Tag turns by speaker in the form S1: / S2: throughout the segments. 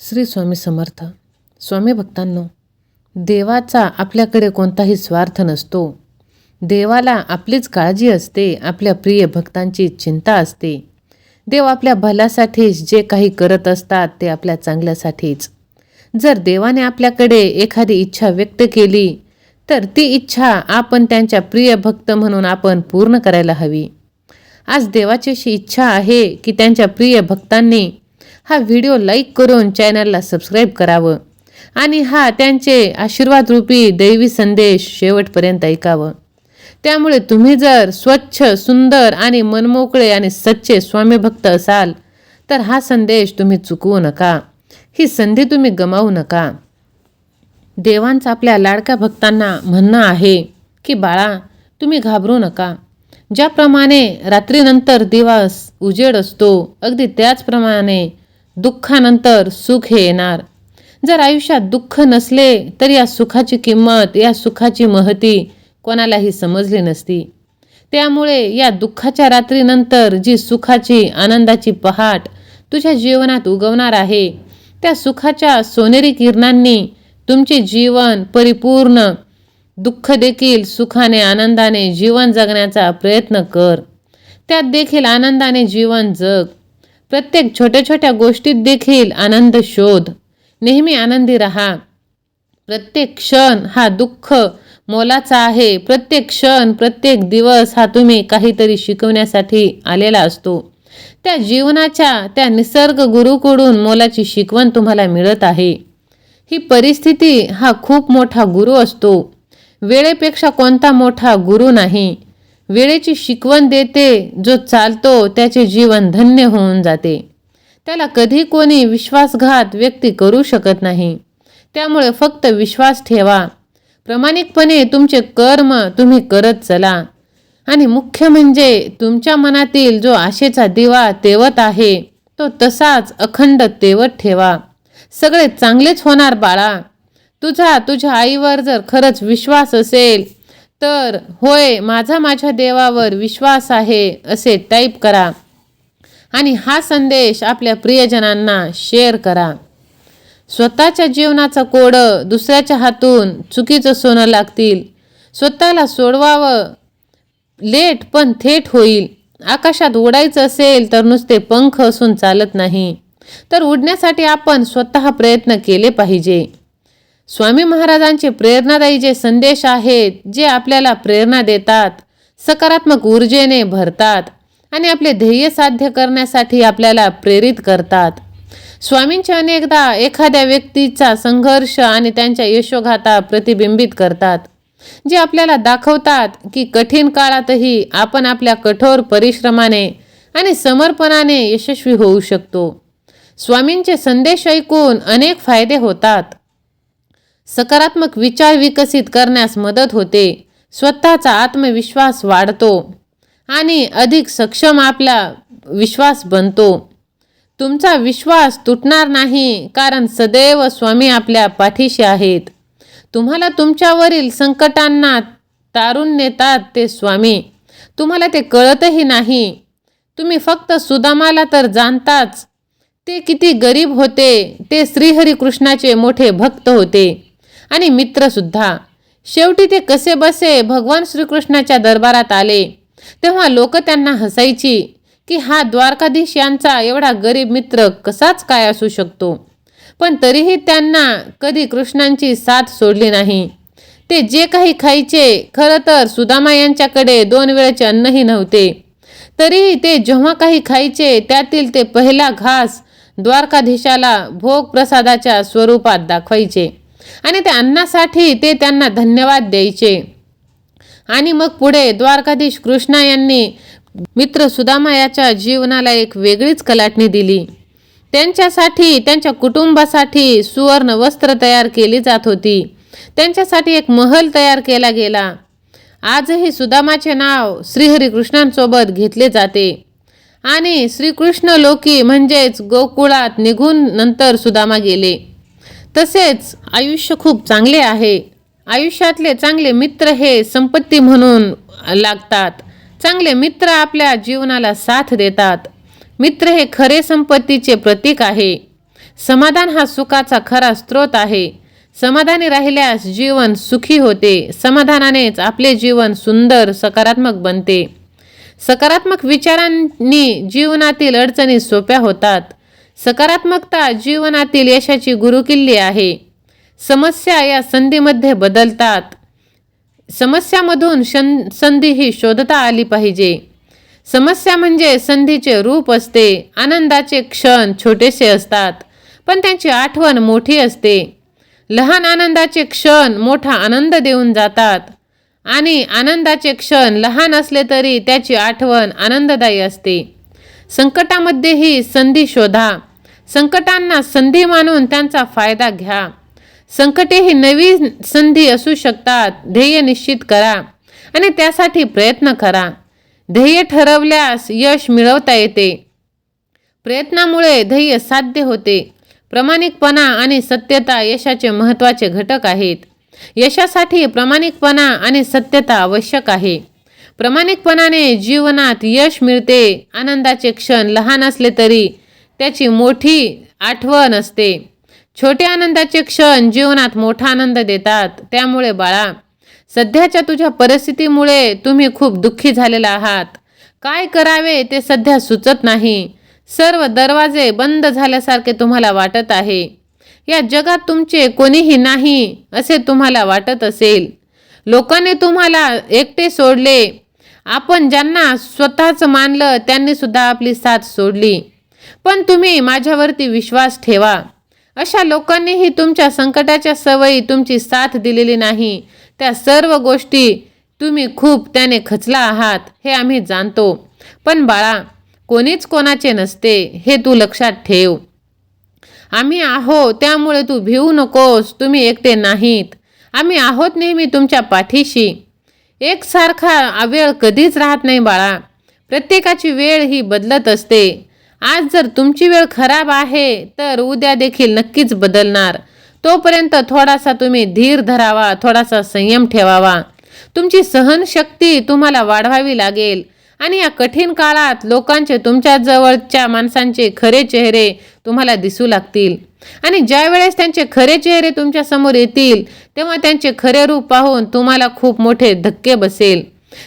S1: श्री स्वामी समर्थ. स्वामी भक्तांनो देवाचा आपल्याकडे कोणताही स्वार्थ नसतो. देवाला आपलीच काळजी असते आपल्या प्रिय भक्तांची चिंता असते. देव आपल्या भल्यासाठीच जे काही करत असतात ते आपल्या चांगल्यासाठीच. जर देवाने आपल्याकडे एखादी इच्छा व्यक्त केली तर ती इच्छा आपण त्यांच्या प्रिय भक्त म्हणून आपण पूर्ण करायला हवी. आज देवाची अशी इच्छा आहे की त्यांच्या प्रिय भक्तांनी हा व्हिडिओ लाईक करून चॅनलला सबस्क्राईब करावं आणि हा त्यांचे आशीर्वाद रूपी दैवी संदेश शेवटपर्यंत ऐकावं. त्यामुळे तुम्ही जर स्वच्छ सुंदर आणि मनमोकळे आणि सच्चे स्वामीभक्त असाल तर हा संदेश तुम्ही चुकवू नका. ही संधी तुम्ही गमावू नका. देवांचं आपल्या लाडक्या भक्तांना म्हणणं आहे की बाळा तुम्ही घाबरू नका. ज्याप्रमाणे रात्रीनंतर दिवस उजेड असतो अगदी त्याचप्रमाणे दुःखानंतर सुख हे येणार. जर आयुष्यात दुःख नसले तर या सुखाची किंमत या सुखाची महती कोणालाही समजली नसती. त्यामुळे या दुःखाच्या रात्रीनंतर जी सुखाची आनंदाची पहाट तुझ्या जीवनात उगवणार आहे त्या सुखाच्या सोनेरी किरणांनी तुमचे जीवन परिपूर्ण दुःख देखील सुखाने आनंदाने जीवन जगण्याचा प्रयत्न कर. त्यात देखील आनंदाने जीवन जग. प्रत्येक छोट्या छोट्या गोष्टीत देखील आनंद शोध. नेहमी आनंदी राहा. प्रत्येक क्षण हा दुःख मोलाचा आहे. प्रत्येक क्षण प्रत्येक दिवस हा तुम्ही काहीतरी शिकवण्यासाठी आलेला असतो. त्या जीवनाच्या त्या निसर्ग गुरुकडून मोलाची शिकवण तुम्हाला मिळत आहे. ही परिस्थिती हा खूप मोठा गुरु असतो. वेळेपेक्षा कोणता मोठा गुरु नाही. वेळेची शिकवण देते जो चालतो त्याचे जीवन धन्य होऊन जाते. त्याला कधी कोणी विश्वासघात व्यक्ती करू शकत नाही. त्यामुळे फक्त विश्वास ठेवा. प्रामाणिकपणे तुमचे कर्म तुम्ही करत चला. आणि मुख्य म्हणजे तुमच्या मनातील जो आशेचा दिवा तेवत आहे तो तसाच अखंड तेवत ठेवा. सगळे चांगलेच होणार बाळा. तुझा तुझ्या आईवर जर खरंच विश्वास असेल तर होय माझा माझ्या देवावर विश्वास आहे असे टाईप करा. आणि हा संदेश आपल्या प्रियजनांना शेअर करा. स्वतःच्या जीवनाचा कोडं दुसऱ्याच्या हातून चुकीचं सोनं लागतील. स्वतःला सोडवावं लेट पण थेट होईल. आकाशात उडायचं असेल तर नुसते पंख असून चालत नाही. तर उडण्यासाठी आपण स्वतः प्रयत्न केले पाहिजे. स्वामी महाराजांचे प्रेरणादायी जे संदेश आहेत जे आपल्याला प्रेरणा देतात सकारात्मक ऊर्जेने भरतात आणि आपले ध्येय साध्य करण्यासाठी आपल्याला प्रेरित करतात. स्वामींचे अनेकदा एखाद्या व्यक्तीचा संघर्ष आणि त्यांच्या यशोगाथा प्रतिबिंबित करतात जे आपल्याला दाखवतात की कठीण काळातही आपण आपल्या कठोर परिश्रमाने आणि समर्पणाने यशस्वी होऊ शकतो. स्वामींचे संदेश ऐकून अनेक फायदे होतात. सकारात्मक विचार विकसित करण्यास मदत होते. स्वतःचा आत्मविश्वास वाढतो आणि अधिक सक्षम आपला विश्वास बनतो. तुमचा विश्वास तुटणार नाही कारण सदैव स्वामी आपल्या पाठीशी आहेत. तुम्हाला तुमच्यावरील संकटांना तारून नेतात ते स्वामी. तुम्हाला ते कळतही नाही. तुम्ही फक्त सुदामाला तर जाणताच. ते किती गरीब होते ते श्रीहरिकृष्णाचे मोठे भक्त होते. आणि मित्रसुद्धा. शेवटी ते कसे बसे भगवान श्रीकृष्णाच्या दरबारात आले. तेव्हा लोक त्यांना हसायची की हा द्वारकाधीश यांचा एवढा गरीब मित्र कसाच काय असू शकतो? पण तरीही त्यांना कधी कृष्णांची साथ सोडली नाही. ते जे काही खायचे खरं तर सुदामा यांच्याकडे दोन वेळेचे अन्नही नव्हते. तरीही ते जेव्हा काही खायचे त्यातील ते पहिला घास द्वारकाधीशाला भोग प्रसादाच्या स्वरूपात दाखवायचे. आणि त्या अन्नासाठी ते त्यांना धन्यवाद द्यायचे. आणि मग पुढे द्वारकाधीश कृष्णा यांनी मित्र सुदामा याच्या जीवनाला एक वेगळीच कलाटणी दिली. त्यांच्यासाठी त्यांच्या कुटुंबासाठी सुवर्ण वस्त्र तयार केली जात होती. त्यांच्यासाठी एक महल तयार केला गेला. आजही सुदामाचे नाव श्रीहरिकृष्णांसोबत घेतले जाते. आणि श्रीकृष्ण लोकी म्हणजेच गोकुळात निघून नंतर सुदामा गेले. तसेच आयुष्य खूप चांगले आहे. आयुष्यातले चांगले मित्र हे संपत्ती म्हणून लागतात. चांगले मित्र आपल्या जीवनाला साथ देतात. मित्र हे खरे संपत्तीचे प्रतीक आहे. समाधान हा सुखाचा खरा स्रोत आहे. समाधानी राहिल्यास जीवन सुखी होते. समाधानानेच आपले जीवन सुंदर सकारात्मक बनते. सकारात्मक विचारांनी जीवनातील अडचणी सोप्या होतात. सकारात्मकता जीवनातील यशाची गुरुकिल्ली आहे. समस्या या संधीमध्ये बदलतात. समस्यामधून शन संधी ही शोधता आली पाहिजे. समस्या म्हणजे संधीचे रूप असते आनंदाचे क्षण छोटेसे असतात पण त्यांची आठवण मोठी असते. लहान आनंदाचे क्षण मोठा आनंद देऊन जातात आणि आनंदाचे क्षण लहान असले तरी त्याची आठवण आनंददायी असते. संकटामध्येही संधी शोधा. संकटांना संधी मानून त्यांचा फायदा घ्या. संकटे ही नवी संधी असू शकतात. ध्येय निश्चित करा आणि त्यासाठी प्रयत्न करा. ध्येय ठरवल्यास यश मिळवता येते. प्रयत्नामुळे ध्येय साध्य होते. प्रामाणिकपणा आणि सत्यता यशाचे महत्त्वाचे घटक आहेत. यशासाठी प्रामाणिकपणा आणि सत्यता आवश्यक आहे. प्रामाणिकपणाने जीवनात यश मिळते. आनंदाचे क्षण लहान असले तरी त्याची मोठी आठवण असते. छोटे आनंदाचे क्षण जीवनात मोठा आनंद देतात. त्यामुळे बाळा सध्याच्या तुझ्या परिस्थितीमुळे तुम्ही खूप दुःखी झालेला आहात. काय करावे ते सध्या सुचत नाही. सर्व दरवाजे बंद झाल्यासारखे तुम्हाला वाटत आहे. या जगात तुमचे कोणीही नाही असे तुम्हाला वाटत असेल. लोकांनी तुम्हाला एकटे सोडले. आपण ज्यांना स्वतःच मानलं त्यांनी सुद्धा आपली साथ सोडली. पण तुम्ही माझ्यावरती विश्वास ठेवा. अशा लोकांनीही तुमच्या संकटाच्या सवयी तुमची साथ दिलेली नाही. त्या सर्व गोष्टी तुम्ही खूप त्याने खचला आहात हे आम्ही जाणतो. पण बाळा कोणीच कोणाचे नसते हे तू लक्षात ठेव. आम्ही आहो त्यामुळे तू भिवू नकोस तुम्ही एकटे नाहीत. आम्ही आहोत नेहमी तुमच्या पाठीशी. एकसारखा वेळ कधीच राहत नाही बाळा. प्रत्येकाची वेळ ही बदलत असते. आज जर तुमची वेळ खराब आहे तर उद्या देखील नक्कीच बदलणार. तोपर्यंत थोडासा तुम्ही धीर धरावा थोडासा संयम ठेवावा. तुमची सहनशक्ती तुम्हाला वाढवावी लागेल. आणि या कठीण काळात लोकांचे तुमच्या जवळच्या माणसांचे खरे चेहरे तुम्हाला दिसू लागतील. आणि ज्या वेळेस त्यांचे खरे चेहरे तुमच्यासमोर येतील तेव्हा त्यांचे खरे रूप पाहून तुम्हाला खूप मोठे धक्के बसेल.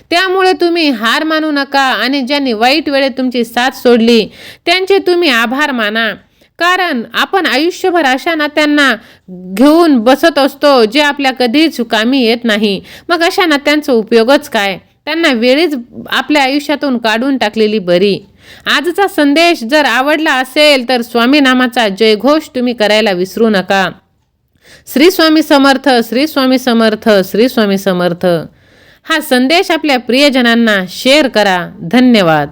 S1: त्यामुळे तुम्ही हार मानू नका आणि ज्यांनी वाईट वेळेत तुमची साथ सोडली त्यांचे तुम्ही आभार माना. कारण आपण आयुष्यभर अशा नात्यांना घेऊन बसत असतो जे आपल्या कधीच कामी येत नाही. मग अशा नात्यांचा उपयोगच काय? त्यांना वेळीच आपल्या आयुष्यातून काढून टाकलेली बरी. आजचा संदेश जर आवडला असेल तर स्वामीनामाचा जयघोष तुम्ही करायला विसरू नका. श्री स्वामी समर्थ श्री स्वामी समर्थ श्री स्वामी समर्थ. हा संदेश आपल्या प्रियजनांना शेअर करा. धन्यवाद.